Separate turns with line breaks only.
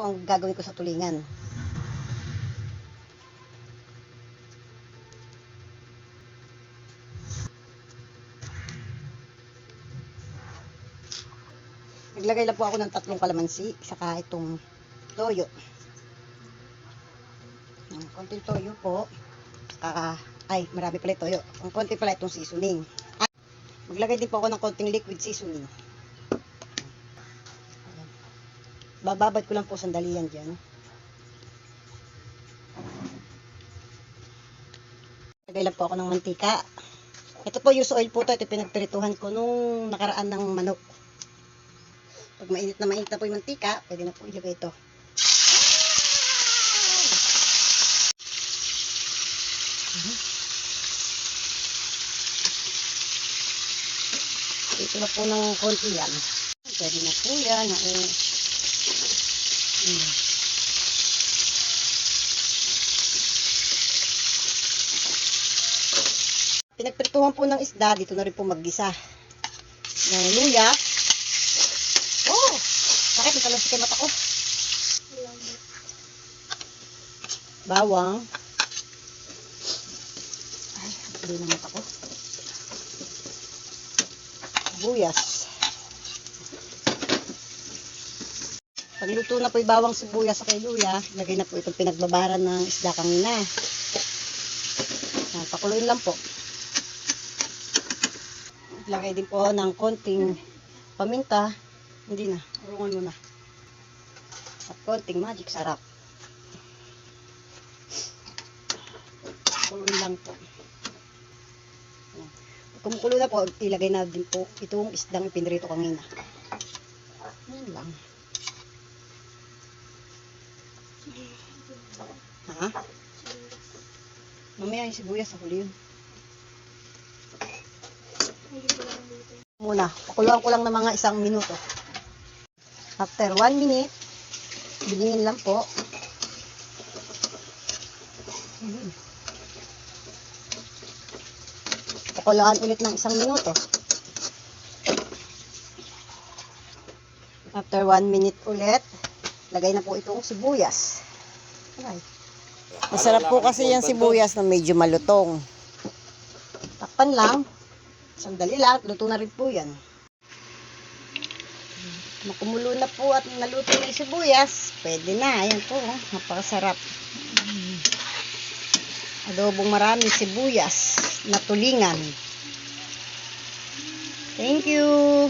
po ang gagawin ko sa tulingan. Naglagay lang po ako ng tatlong kalamansi, saka itong toyo. Ang konting toyo po, saka, ay, marami pala toyo. Ang konti pala itong seasoning. Maglagay din po ako ng konting liquid seasoning. Ayan. Bababad ko lang po sandali yan dyan. Lagay lang po ako ng mantika. Ito po yung oil po to. Ito pinagprituhan ko nung nakaraan ng manok. Pag mainit na mainit na po yung mantika, pwede na po ilagay ito. Ito na po ng konti yan. Pwede na po yan. Eh. Hmm. Pinagprituhan po ng isda, dito na rin po maggisa. Ng luya. Oh! Bakit may talas kay mata ko? Bawang. Ay, hindi na mata ko. Buyas. Pagluto na po yung bawang sibuyas sa luya, lagay na po itong pinagbabaran ng isda kanina. Yan, lang po. Lagay din po ng konting paminta. Hindi na, urungan mo na. At konting magic sarap. Pakuluin lang po. Yan. Kumukulo na po, ilagay na din po itong isdang ipinrito kanina. Yan lang. Ha? Mamaya yung sibuyas sa huli yun. Muna, pakuluan ko lang ng mga isang minuto. After one minute, bilingin lang po. Pakuluan ulit ng isang minuto. After one minute ulit, lagay na po itong sibuyas. Aray. Masarap po kasi yung sibuyas na medyo malutong. Takpan lang. Sandali lang, at luto na rin po yan. Makumulo na po at naluto na yung sibuyas. Pwede na. Ayan po. oh. Napakasarap. Adobong marami sibuyas na tulingan. Thank you.